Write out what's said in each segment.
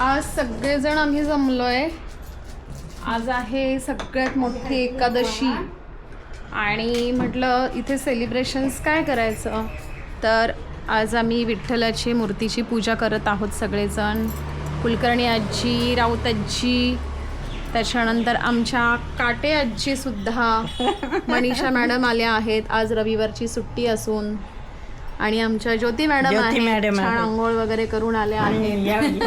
आज सगळेजण आम्ही जमलोय. आज आहे सगळ्यात मोठी एकादशी. आणि म्हटलं इथे सेलिब्रेशन्स काय करायचं? तर आज आम्ही विठ्ठलाची मूर्तीची पूजा करत आहोत सगळेजण. कुलकर्णी आजी राऊत आजी त्याच्यानंतर आमच्या काटे आजीसुद्धा. मनीषा मॅडम आल्या आहेत. आज रविवारची सुट्टी असून. आणि आमच्या ज्योती मॅडम आहेत मॅडम छान आहेत. आंघोळ वगैरे करून आल्या आहेत.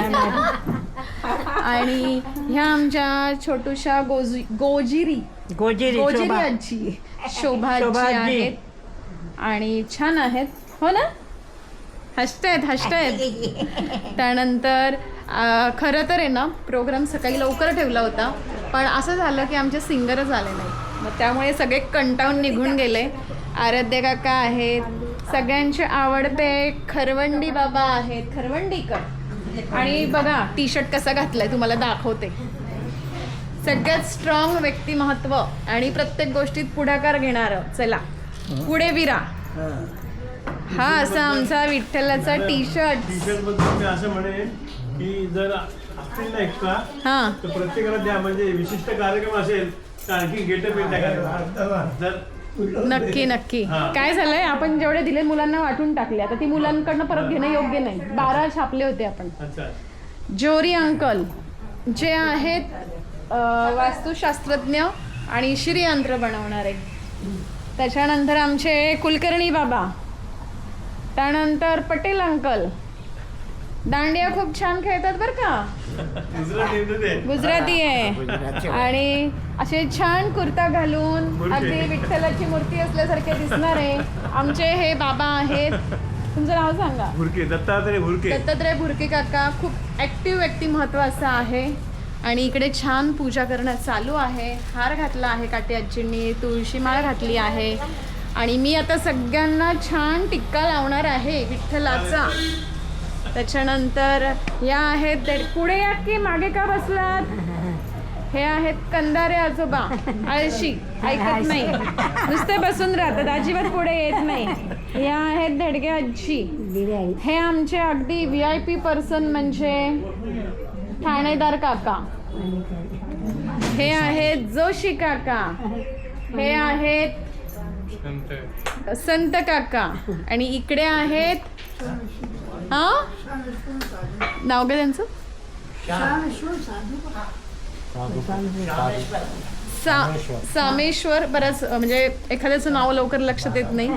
आणि ह्या आमच्या छोटूशा गोजी गोजिरी. गोजिरी गोजिरी शोभा. आजी शोभा. आहेत. आणि छान आहेत. हो ना? हसतायत हसतायत त्यानंतर अं, खरं तर आहे ना प्रोग्राम सकाळी लवकर ठेवला होता. पण असं झालं की आमचे सिंगरच आले नाही मग त्यामुळे सगळे कंटाळून निघून गेले. आराध्य काका आहेत. सगळ्यांचे आवडते खरवंडी बाबा आहेत खरवंडीकर. आणि बघा टी शर्ट कसा घातलाय तुम्हाला दाखवते. सगळ्यात स्ट्रॉंग व्यक्तिमत्व आणि प्रत्येक गोष्टीत पुढाकार घेणार चला. पुढे विरा. हा असा आमचा विठ्ठलाचा टी शर्ट टी शर्टबद्दल मी असं म्हणेन की जर असतील ना एक्स्ट्रा हा. तर प्रत्येकाला द्या. म्हणजे विशिष्ट कार्यक्रम असेल तर आणखी गेटअप येईल त्या कार्यक्रमात. जर नक्की नक्की. काय झालंय? आपण जेवढे दिले मुलांना वाटून टाकले. आता ती मुलांकडनं परत घेणं योग्य नाही. बारा छापले होते आपण. जोरी अंकल जे आहेत वास्तुशास्त्रज्ञ आणि श्रीयंत्र बनवणारे. त्याच्यानंतर आमचे कुलकर्णी बाबा. त्यानंतर पटेल अंकल. दांडिया खूप छान खेळतात बरं का? गुजराती आहे. आणि असे छान कुर्ता घालून. अगदी विठ्ठलाची मूर्ती असल्यासारखे दिसणारे आमचे हे बाबा आहेत. तुमचं नाव सांगा. भुरके दत्तात्रय भुरके. दत्तात्रय भुरके काका खूप ॲक्टिव्ह व्यक्तिमत्व असं आहे. आणि इकडे छान पूजा करणं चालू आहे. हार घातला आहे काटे आजींनी तुळशी माळ घातली आहे. आणि मी आता सगळ्यांना छान टिक्का लावणार आहे विठ्ठलाचा. त्याच्यानंतर या आहेत पुढे या की मागे का बसलात? हे आहेत कंदारे आजोबा आळशी. ऐकत नाही. नुसते बसून राहतात. अजिबात पुढे येत नाही. या आहेत धडगे आजी. हे आमचे अगदी व्ही आय पी पर्सन म्हणजे ठाणेदार काका. हे आहेत जोशी काका. हे आहेत संत काका. आणि इकडे आहेत हा? नाव काय त्यांचं? सा सामेश्वर. बरंच म्हणजे एखाद्याचं नाव लवकर लक्षात येत नाही.